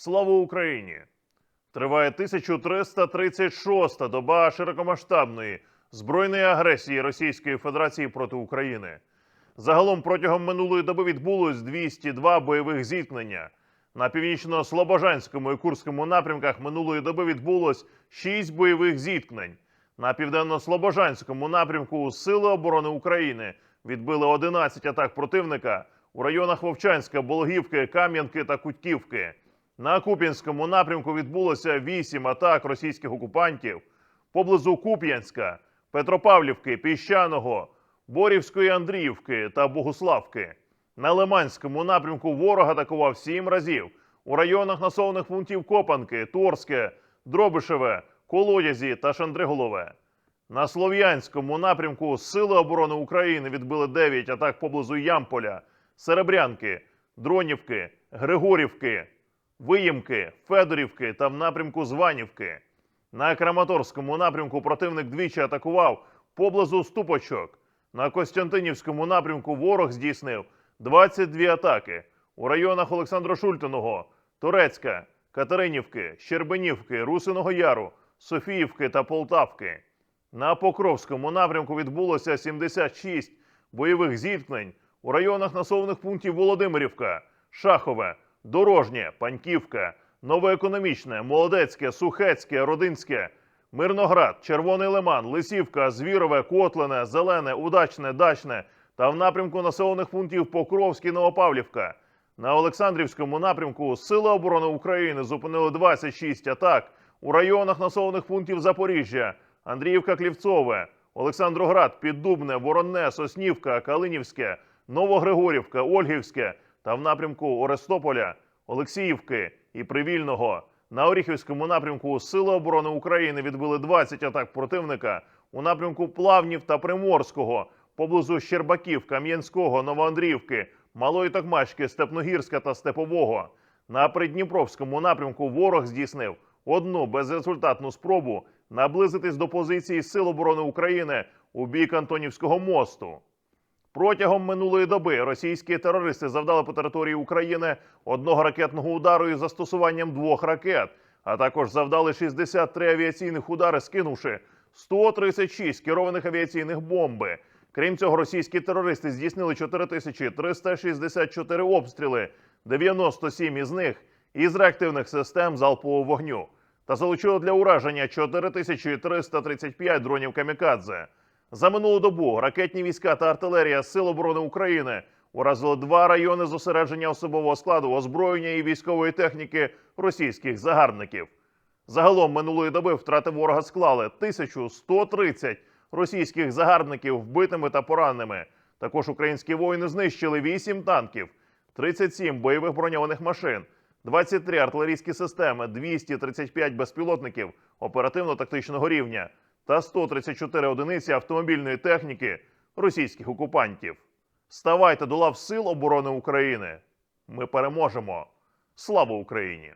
Слава Україні! Триває 1336-та доба широкомасштабної збройної агресії Російської Федерації проти України. Загалом протягом минулої доби відбулось 202 бойових зіткнення. На північно-слобожанському і Курському напрямках минулої доби відбулось 6 бойових зіткнень. На південно-слобожанському напрямку Сили оборони України відбили 11 атак противника у районах Вовчанська, Болгівки, Кам'янки та Кутьківки. На Куп'янському напрямку відбулося 8 атак російських окупантів поблизу Куп'янська, Петропавлівки, Піщаного, Борівської Андріївки та Богуславки. На Лиманському напрямку ворог атакував 7 разів у районах населених пунктів Копанки, Торське, Дробишеве, Колодязі та Шандриголове. На Слов'янському напрямку Сили оборони України відбили 9 атак поблизу Ямполя, Серебрянки, Дронівки, Григорівки, Виїмки, Федорівки та в напрямку Званівки. На Краматорському напрямку противник двічі атакував поблизу Ступочок. На Костянтинівському напрямку ворог здійснив 22 атаки у районах Олександра Шультиного, Турецька, Катеринівки, Щербинівки, Русиного Яру, Софіївки та Полтавки. На Покровському напрямку відбулося 76 бойових зіткнень у районах населених пунктів Володимирівка, Шахове, Дорожнє, Паньківка, Новоекономічне, Молодецьке, Сухецьке, Родинське, Мирноград, Червоний Лиман, Лисівка, Звірове, Котлине, Зелене, Удачне, Дачне та в напрямку населених пунктів Покровський, Новопавлівка. На Олександрівському напрямку Сили оборони України зупинили 26 атак у районах населених пунктів Запоріжжя, Андріївка, Клівцове, Олександроград, Піддубне, Воронне, Соснівка, Калинівське, Новогригорівка, Ольгівське та в напрямку Орестополя, Олексіївки і Привільного. На Оріхівському напрямку Сили оборони України відбили 20 атак противника у напрямку Плавнів та Приморського, поблизу Щербаків, Кам'янського, Новоандріївки, Малої Токмачки, Степногірська та Степового. На Придніпровському напрямку ворог здійснив одну безрезультатну спробу наблизитись до позиції Сил оборони України у бік Антонівського мосту. Протягом минулої доби російські терористи завдали по території України одного ракетного удару із застосуванням двох ракет, а також завдали 63 авіаційних удари, скинувши 136 керованих авіаційних бомби. Крім цього, російські терористи здійснили 4364 обстріли, 97 із них із реактивних систем залпового вогню, та залучили для ураження 4335 дронів камікадзе. За минулу добу ракетні війська та артилерія Сил оборони України уразили два райони зосередження особового складу, озброєння і військової техніки російських загарбників. Загалом минулої доби втрати ворога склали 1130 російських загарбників вбитими та пораненими. Також українські воїни знищили 8 танків, 37 бойових броньованих машин, 23 артилерійські системи, 235 безпілотників оперативно-тактичного рівня та 134 одиниці автомобільної техніки російських окупантів. Ставайте до лав Сил оборони України. Ми переможемо. Слава Україні!